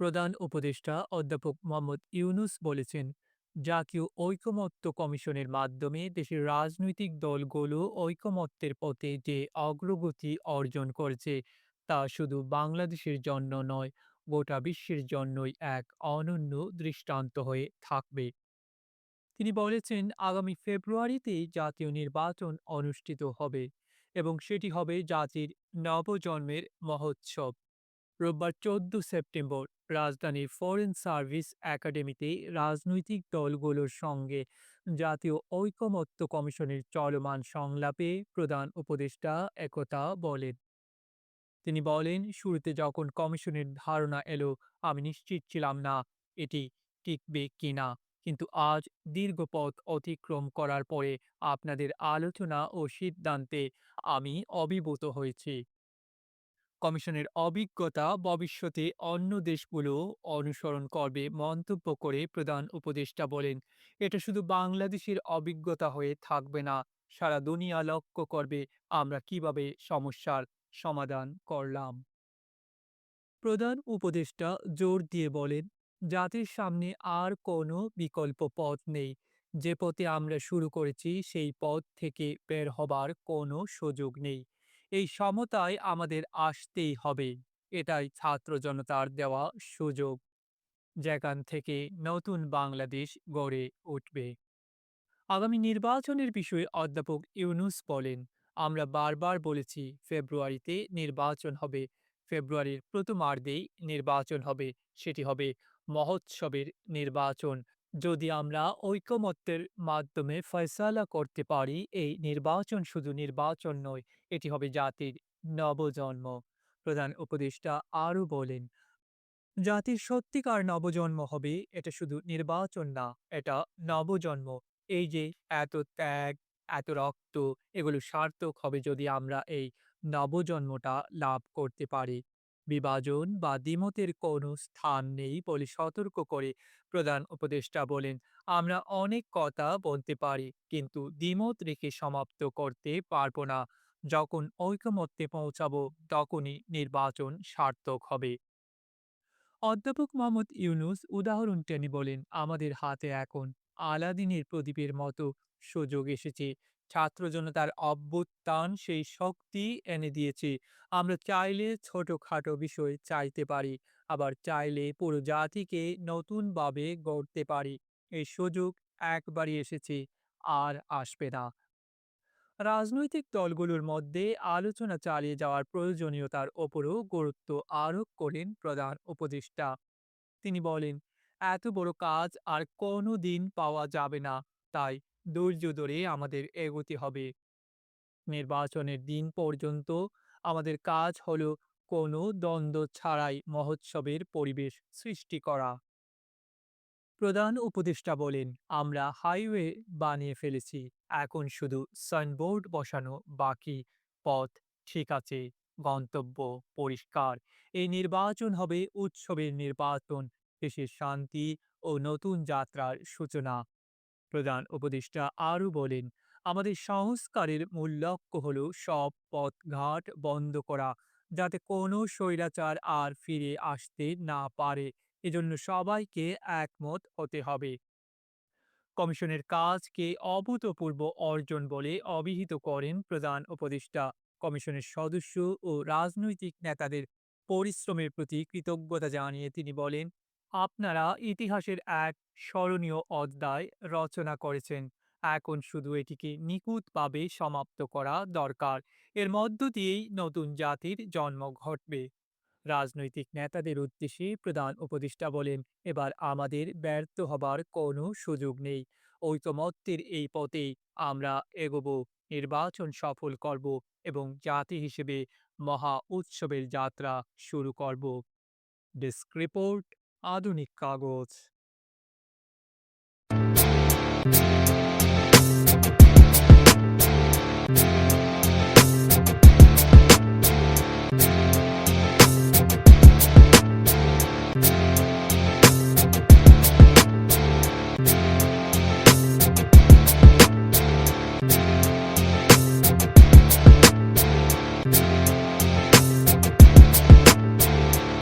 প্রধান উপদেষ্টা অধ্যাপক মোহাম্মদ ইউনুস বলেছেন, জাতীয় ঐকমত্য কমিশনের মাধ্যমে দেশের রাজনৈতিক দলগুলো ঐকমত্যের পথে যে অগ্রগতি অর্জন করেছে, তা শুধু বাংলাদেশের জন্য নয়, গোটা বিশ্বের জন্যই এক অনন্য দৃষ্টান্ত হয়ে থাকবে। তিনি বলেছেন, আগামী ফেব্রুয়ারিতে জাতীয় নির্বাচন অনুষ্ঠিত হবে এবং সেটি হবে জাতির নবজন্মের মহোৎসব। রোববার চোদ্দ সেপ্টেম্বর রাজধানীর ফরেন সার্ভিস একাডেমিতে রাজনৈতিক দলগুলোর সঙ্গে জাতীয় ঐকমত্য কমিশনের চলমান সংলাপে প্রধান উপদেষ্টা একথা বলেন। তিনি বলেন, শুরুতে যখন কমিশনের ধারণা এলো, আমি নিশ্চিত ছিলাম না এটি টিকবে কিনা কিন্তু আজ দীর্ঘ পথ অতিক্রম করার পরে আপনাদের আলোচনা ও সিদ্ধান্তে আমি অভিভূত হয়েছি। কমিশনের অভিজ্ঞতা ভবিষ্যতে অন্য দেশগুলো অনুসরণ করবে মন্তব্য করে প্রধান উপদেষ্টা বলেন, এটা শুধু বাংলাদেশের অভিজ্ঞতা হয়ে থাকবে না, সারা দুনিয়া লক্ষ্য করবে আমরা কীভাবে সমস্যার সমাধান করলাম। প্রধান উপদেষ্টা জোর দিয়ে বলেন, জাতির সামনে আর কোনো বিকল্প পথ নেই। যে পথে আমরা শুরু করেছি সেই পথ থেকে বের হবার কোনো সুযোগ নেই। এই সমতায় আমাদের আসতেই হবে। এটাই ছাত্র জনতার দেওয়া সুযোগ। যেখান থেকে নতুন বাংলাদেশ গড়ে উঠবে। আগামী নির্বাচনের বিষয়ে অধ্যাপক ইউনুস বলেন, আমরা বারবার বলেছি ফেব্রুয়ারিতে নির্বাচন হবে। ফেব্রুয়ারির প্রথমার্ধেই নির্বাচন হবে। সেটি হবে মহোৎসবের নির্বাচন। যদি আমরা ঐকমত্যের মাধ্যমে ফয়সালা করতে পারি, এই নির্বাচন শুধু নির্বাচন নয়, এটি হবে জাতির নবজন্ম। প্রধান উপদেষ্টা আরও বলেন, জাতির সত্যিকার নবজন্ম হবে, এটা শুধু নির্বাচন না, এটা নবজন্ম। এই যে এত ত্যাগ, এত রক্ত, এগুলো সার্থক হবে যদি আমরা এই নবজন্মটা লাভ করতে পারি। বিভাজন বা দ্বিমতের কোনো স্থান নেই বলে সতর্ক করে প্রধান উপদেষ্টা বলেন। আমরা অনেক কথা বলতে পারি, কিন্তু দ্বিমত রেখে সমাপ্ত করতে পারব না। যখন ঐকমত্যে পৌঁছাবো, তখনই নির্বাচন সার্থক হবে। অধ্যাপক মোহাম্মদ ইউনুস উদাহরণ টেনে বলেন, আমাদের হাতে এখন আলাদিনের প্রদীপের মতো সুযোগ এসেছে। ছাত্র জনতার অভ্যুত্থান সেই শক্তি এনে দিয়েছে। আমরা চাইলে ছোটখাটো বিষয় চাইতে পারি, আবার চাইলে পুরো জাতিকে নতুনভাবে গড়তে পারি। এই সুযোগ একবারই এসেছে, আর আসবে না। রাজনৈতিক দলগুলোর মধ্যে আলোচনা চালিয়ে যাওয়ার প্রয়োজনীয়তার ওপরও গুরুত্ব আরোপ করেন প্রধান উপদেষ্টা। তিনি বলেন, এত বড় কাজ আর কোনো দিন পাওয়া যাবে না। তাই ধৈর্য ধরে আমাদের এগোতে হবে। নির্বাচনের দিন পর্যন্ত আমাদের কাজ হল কোনো দ্বন্দ্ব ছাড়াই মহোৎসবের পরিবেশ সৃষ্টি করা। প্রধান উপদেষ্টা বলেন, আমরা হাইওয়ে বানিয়ে ফেলেছি, এখন শুধু সাইনবোর্ড বসানো বাকি পথ। ঠিক আছে, গন্তব্য পরিষ্কার। এই নির্বাচন হবে উৎসবের নির্বাচন। দেশের শান্তি ও নতুন যাত্রার সূচনা। প্রধান উপদেষ্টা আরও বলেন, আমাদের সংস্কারের মূল লক্ষ্য হল সব পথঘাট বন্ধ করা, যাতে কোনো স্বৈরাচার আর ফিরে আসতে না পারে। এজন্য সবাইকে একমত হতে হবে। কমিশনের কাজকে অভূতপূর্ব অর্জন বলে অভিহিত করেন প্রধান উপদেষ্টা। কমিশনের সদস্য ও রাজনৈতিক নেতাদের পরিশ্রমের প্রতি কৃতজ্ঞতা জানিয়ে তিনি বলেন আপনারা ইতিহাসের এক স্মরণীয় অধ্যায় রচনা করেছেন। এখন শুধু এটিকে নিখুঁতভাবে সমাপ্ত করা দরকার। এর মধ্য দিয়েই নতুন জাতির জন্ম ঘটবে। রাজনৈতিক নেতাদের উদ্দেশ্যে প্রধান উপদেষ্টা বলেন, এবার আমাদের ব্যর্থ হবার কোনো সুযোগ নেই। ঐকমত্যের এই পথে আমরা এগোব, নির্বাচন সফল করব এবং জাতি হিসেবে মহা উৎসবের যাত্রা শুরু করব। ডেস্ক রিপোর্ট আধুনিক কাগজ।